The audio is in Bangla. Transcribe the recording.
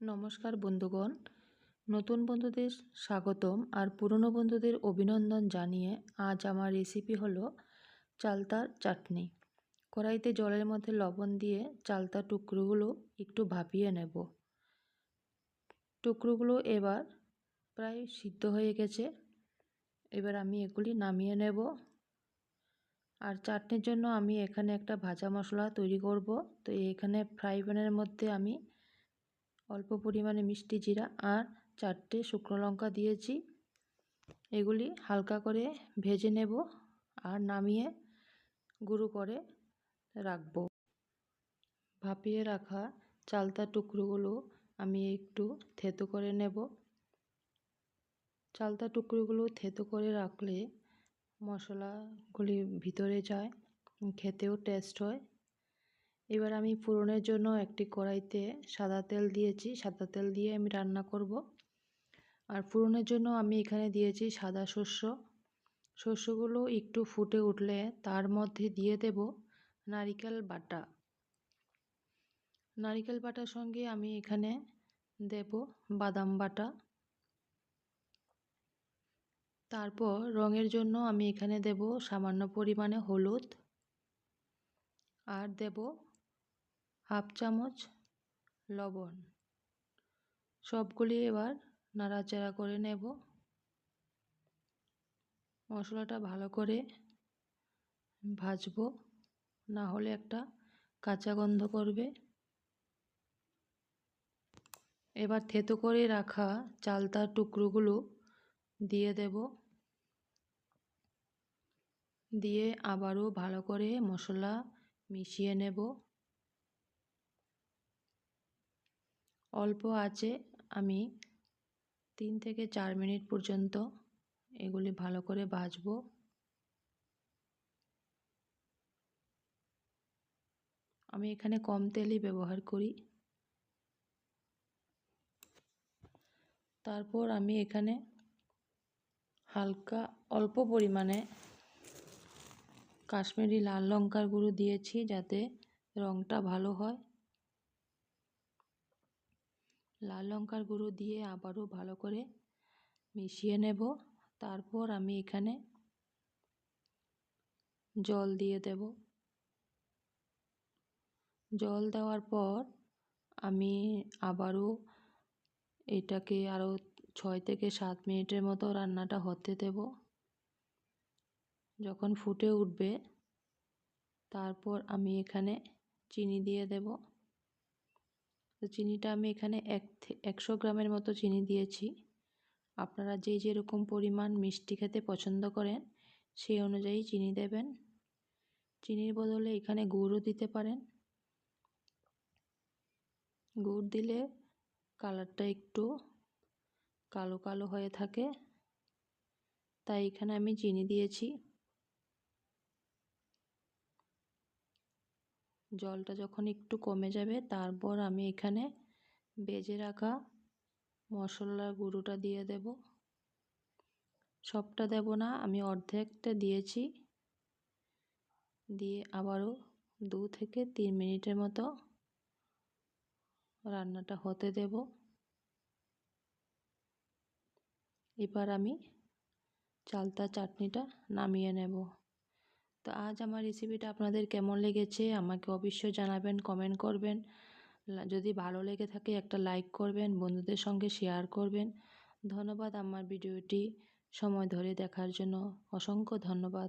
নমস্কার বন্ধুগণ। নতুন বন্ধুদের স্বাগতম আর পুরনো বন্ধুদের অভিনন্দন জানিয়ে আজ আমার রেসিপি হলো চালতার চাটনি। কড়াইতে জলের মধ্যে লবণ দিয়ে চালতার টুকরোগুলো একটু ভাপিয়ে নেব। টুকরোগুলো এবার প্রায় সিদ্ধ হয়ে গেছে। এবার আমি এগুলি নামিয়ে নেব। আর চাটনির জন্য আমি এখানে একটা ভাজা মশলা তৈরি করব। তো এখানে ফ্রাই প্যানের মধ্যে আমি অল্প পরিমাণে মিষ্টি জিরা আর চারটে শুকনো লঙ্কা দিয়েছি। এগুলি হালকা করে ভেজে নেব আর নামিয়ে গুঁড়ো করে রাখব। ভাপিয়ে রাখা চালতা টুকরোগুলো আমি একটু থেতো করে নেব। চালতা টুকরোগুলো থেতো করে রাখলে মশলাগুলি ভিতরে যায়, খেতেও টেস্ট হয়। এবার আমি ফোড়নের জন্য একটি কড়াইতে সাদা তেল দিয়েছি, সাদা তেল দিয়ে আমি রান্না করব। আর ফোড়নের জন্য আমি এখানে দিয়েছি সাদা শস্য শস্যগুলো একটু ফুটে উঠলে তার মধ্যে দিয়ে দেব নারিকেল বাটা। নারিকেল বাটার সঙ্গে আমি এখানে দেব বাদাম বাটা। তারপর রঙের জন্য আমি এখানে দেব সামান্য পরিমাণে হলুদ। আর দেব হাফ চামচ লবণ। সবগুলি এবার নাড়াচাড়া করে নেব। মশলাটা ভালো করে ভাজবো, না হলে একটা কাঁচা গন্ধ করবে। এবার থেতো করে রাখা চালতার টুকরোগুলো দিয়ে দেব। দিয়ে আবারও ভালো করে মশলা মিশিয়ে নেব। অল্প আছে, আমি তিন থেকে চার মিনিট পর্যন্ত এগুলি ভালো করে ভাজবো। আমি এখানে কম তেলই ব্যবহার করি। তারপর আমি এখানে হালকা, অল্প পরিমাণে কাশ্মীরি লাল লঙ্কার গুঁড়ো দিয়েছি যাতে রঙটা ভালো হয়। লাল লঙ্কার গুঁড়ো দিয়ে আবারও ভালো করে মিশিয়ে নেব। তারপর আমি এখানে জল দিয়ে দেব। জল দেওয়ার পর আমি আবারও এটাকে আরও ছয় থেকে সাত মিনিটের মতো রান্নাটা হতে দেব। যখন ফুটে উঠবে, তারপর আমি এখানে চিনি দিয়ে দেব। চিনিটা আমি এখানে এক একশো গ্রামের মতো চিনি দিয়েছি। আপনারা যে যেরকম পরিমাণ মিষ্টি খেতে পছন্দ করেন, সেই অনুযায়ী চিনি দেবেন। চিনির বদলে এখানে গুড়ও দিতে পারেন। গুড় দিলে কালারটা একটু কালো কালো হয়ে থাকে। তাই এখানে আমি চিনি দিয়েছি। জলটা যখন একটু কমে যাবে, তারপর আমি এখানে বেজে রাখা মশলার গুঁড়োটা দিয়ে দেব। সবটা দেব না, আমি অর্ধেকটা দিয়েছি। দিয়ে আবারও দু থেকে তিন মিনিটের মতো রান্নাটা হতে দেব। এবার আমি চালতা চাটনিটা নামিয়ে নেব। তো আজ আমার রেসিপিটা আপনাদের কেমন লেগেছে আমাকে অবশ্যই জানাবেন কমেন্ট করবেন। যদি ভালো লেগে থাকে একটা লাইক করবেন, বন্ধুদের সঙ্গে শেয়ার করবেন। ধন্যবাদ আমার ভিডিওটি সময় ধরে দেখার জন্য। অসংখ্য ধন্যবাদ।